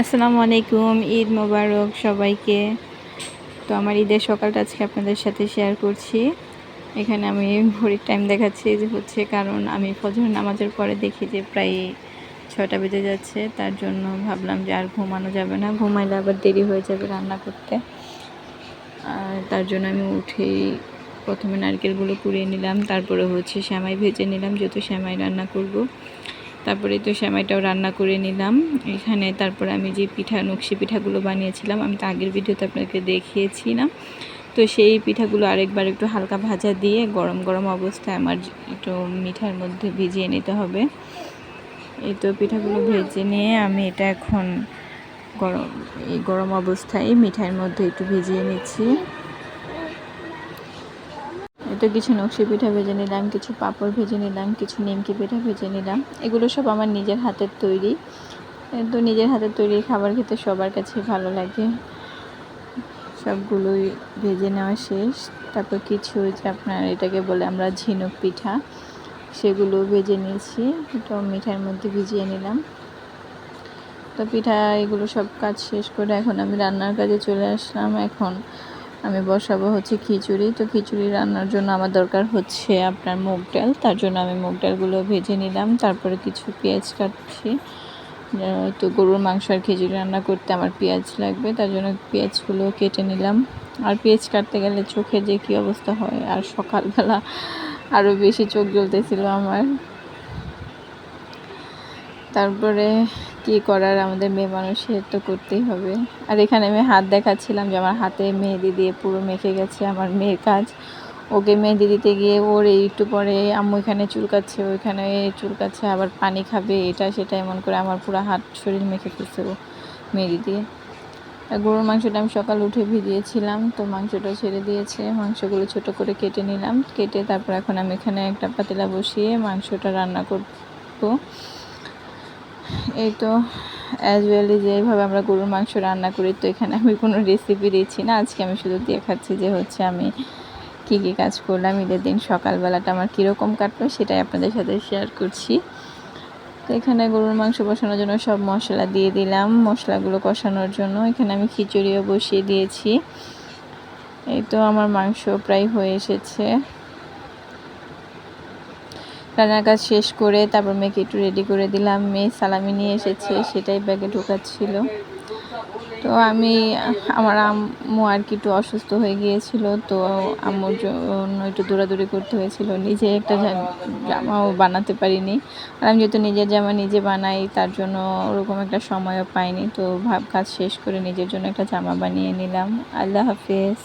আসসালামু আলাইকুম, ঈদ মোবারক সবাইকে। তো আমার ঈদের সকালটা আজকে আপনাদের সাথে শেয়ার করছি। এখানে আমি ভোরের টাইম দেখাচ্ছি যে হচ্ছে কারণ আমি ফজর নামাজের পরে দেখি যে প্রায় ছটা বেজে যাচ্ছে, তার জন্য ভাবলাম যে আর ঘুমানো যাবে না। ঘুমাইলে আবার দেরি হয়ে যাবে রান্না করতে। আর তার জন্য আমি উঠেই প্রথমে নারকেলগুলো কুড়িয়ে নিলাম, তারপরে হচ্ছে শ্যামাই ভেজে নিলাম, যেহেতু শ্যামাই রান্না করব। তারপরে তো সেমাইটাও রান্না করে নিলাম। এখানে তারপরে আমি যে পিঠা, নকশি পিঠাগুলো বানিয়েছিলাম, আমি তো আগের ভিডিওতে আপনাকে দেখিয়েছি না। তো সেই পিঠাগুলো আরেকবার একটু হালকা ভাজা দিয়ে গরম গরম অবস্থায় আমার একটু মিঠার মধ্যে ভিজিয়ে নিতে হবে। এই তো পিঠাগুলো ভেজে নিয়ে আমি এটা এখন গরম, এই গরম অবস্থায় মিঠাইয়ের মধ্যে একটু ভিজিয়ে নিচ্ছি। তো কিছু নকশি পিঠা ভেজে নিলাম, কিছু পাঁপড় ভেজে নিলাম, কিছু নিমকি পিঠা ভেজে নিলাম। এগুলো সব আমার নিজের হাতের তৈরি। তো নিজের হাতের তৈরি খাবার খেতে সবার কাছে ভালো লাগে। সবগুলোই ভেজে নেওয়া শেষ। তারপর কিছু যে আপনার এটাকে বলে আমরা ঝিনুক পিঠা, সেগুলো ভেজে নিয়েছি। তো মিঠার মধ্যে ভিজিয়ে নিলাম। তো পিঠা এগুলো সব কাজ শেষ করে এখন আমি রান্নার কাজে চলে আসলাম। এখন আমি বসাবো হচ্ছে খিচুড়ি। তো খিচুড়ি রান্নার জন্য আমার দরকার হচ্ছে আপনার মুগ ডাল। তার জন্য আমি মুগ ডালগুলো ভেজে নিলাম। তারপরে কিছু পেঁয়াজ কাটছি। তো গরুর মাংস আর খিচুড়ি রান্না করতে আমার পেঁয়াজ লাগবে। তার জন্য পেঁয়াজগুলো কেটে নিলাম। আর পেঁয়াজ কাটতে গেলে চোখে যে কী অবস্থা হয়, আর সকালবেলা আরও বেশি চোখ জ্বলতেছিল আমার। তারপরে কি করার আমাদের মেয়ে মানুষের তো করতেই হবে। আর এখানে আমি হাত দেখাচ্ছিলাম যে আমার হাতে মেহেদি দিয়ে পুরো মেখে গেছে আমার মেয়ের কাজ। ওকে মেহেদি দিতে গিয়ে ওর একটু পরে আম্মু এখানে চুলকাচ্ছে, ওইখানে চুলকাচ্ছে, আবার পানি খাবে, এটা সেটা এমন করে আমার পুরো হাত শরীর মেখে ফেলছে ও মেহেদি দিয়ে। আর গরুর মাংসটা আমি সকাল উঠে ভিজিয়েছিলাম, তো মাংসটা ছেড়ে দিয়েছে। মাংসগুলো ছোট করে কেটে নিলাম, কেটে তারপর এখন আমি এখানে একটা পাতিলা বসিয়ে মাংসটা রান্না করব। এই তো অ্যাজ ওয়েলি যেভাবে আমরা গরুর মাংস রান্না করি, তো এখানে আমি কোনো রেসিপি দিচ্ছি না। আজকে আমি শুধু দেখাচ্ছি যে হচ্ছে আমি কী কী কাজ করলাম। ঈদের দিন সকালবেলাটা আমার কীরকম কাটলো সেটাই আপনাদের সাথে শেয়ার করছি। তো এখানে গরুর মাংস বসানোর জন্য সব মশলা দিয়ে দিলাম, মশলাগুলো কষানোর জন্য। এখানে আমি খিচুড়িও বসিয়ে দিয়েছি। এই তো আমার মাংস প্রায় হয়ে এসেছে। রান্নার কাজ শেষ করে তারপর মেয়েকে একটু রেডি করে দিলাম। মেয়ে সালামি নিয়ে এসেছে, সেটাই ব্যাগে ঢোকাচ্ছিল। তো আমি, আমার আম্মু আর কি একটু অসুস্থ হয়ে গিয়েছিল, তো আম্মুর জন্য একটু দৌড়াদৌড়ি করতে হয়েছিল। নিজে একটা জামাও বানাতে পারিনি। আর আমি যেহেতু নিজের জামা নিজে বানাই, তার জন্য ওরকম একটা সময়ও পাইনি। তো ভাব, কাজ শেষ করে নিজের জন্য একটা জামা বানিয়ে নিলাম। আল্লাহ হাফেজ।